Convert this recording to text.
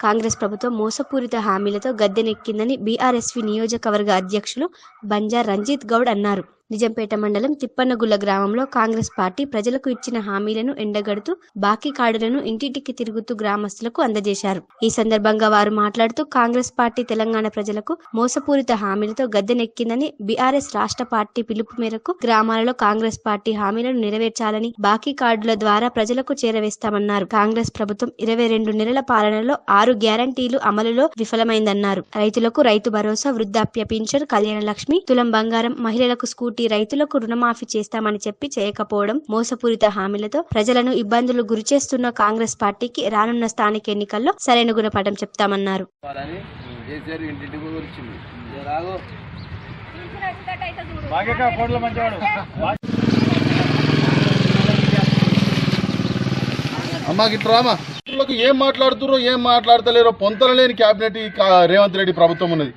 కాంగ్రెస్ ప్రభుత్వం మోసపూరిత హామీలతో గద్దెనెక్కిందని బీఆర్ఎస్వి నియోజకవర్గ అధ్యక్షులు బంజార్ రంజిత్ గౌడ్ అన్నారు. నిజంపేట మండలం తిప్పన్నగుల్ల గ్రామంలో కాంగ్రెస్ పార్టీ ప్రజలకు ఇచ్చిన హామీలను ఎండగడుతూ బాకీ కార్డులను ఇంటింటికి తిరుగుతూ గ్రామస్తులకు అందజేశారు. ఈ సందర్భంగా వారు మాట్లాడుతూ కాంగ్రెస్ పార్టీ తెలంగాణ ప్రజలకు మోసపూరిత హామీలతో గద్దెనెక్కిందని బీఆర్ఎస్ రాష్ట్ర పార్టీ పిలుపు మేరకు గ్రామాలలో కాంగ్రెస్ పార్టీ హామీలను నెరవేర్చాలని బాకీ కార్డుల ద్వారా ప్రజలకు చేరవేస్తామన్నారు. కాంగ్రెస్ ప్రభుత్వం ఇరవై రెండు నెలల పాలనలో ఆరు గ్యారంటీలు అమలులో విఫలమైందన్నారు. రైతులకు రైతు భరోసా వృద్ధాప్య పింఛన్ కళ్యాణ లక్ష్మి తులం బంగారం మహిళలకు స్కూటీ రైతులకు రుణమాఫీ చేస్తామని చెప్పి చేయకపోవడం మోసపూరిత హామీలతో ప్రజలను ఇబ్బందులు గురిచేస్తున్న కాంగ్రెస్ పార్టీకి రానున్న స్థానిక ఎన్నికల్లో సరైన గుణపాఠం చెప్తామన్నారు. ఏం మాట్లాడుతురో ఏం మాట్లాడతలేరో పొంతన లేని క్యాబినెట్ రేవంత్ రెడ్డి ప్రభుత్వం ఉన్నది.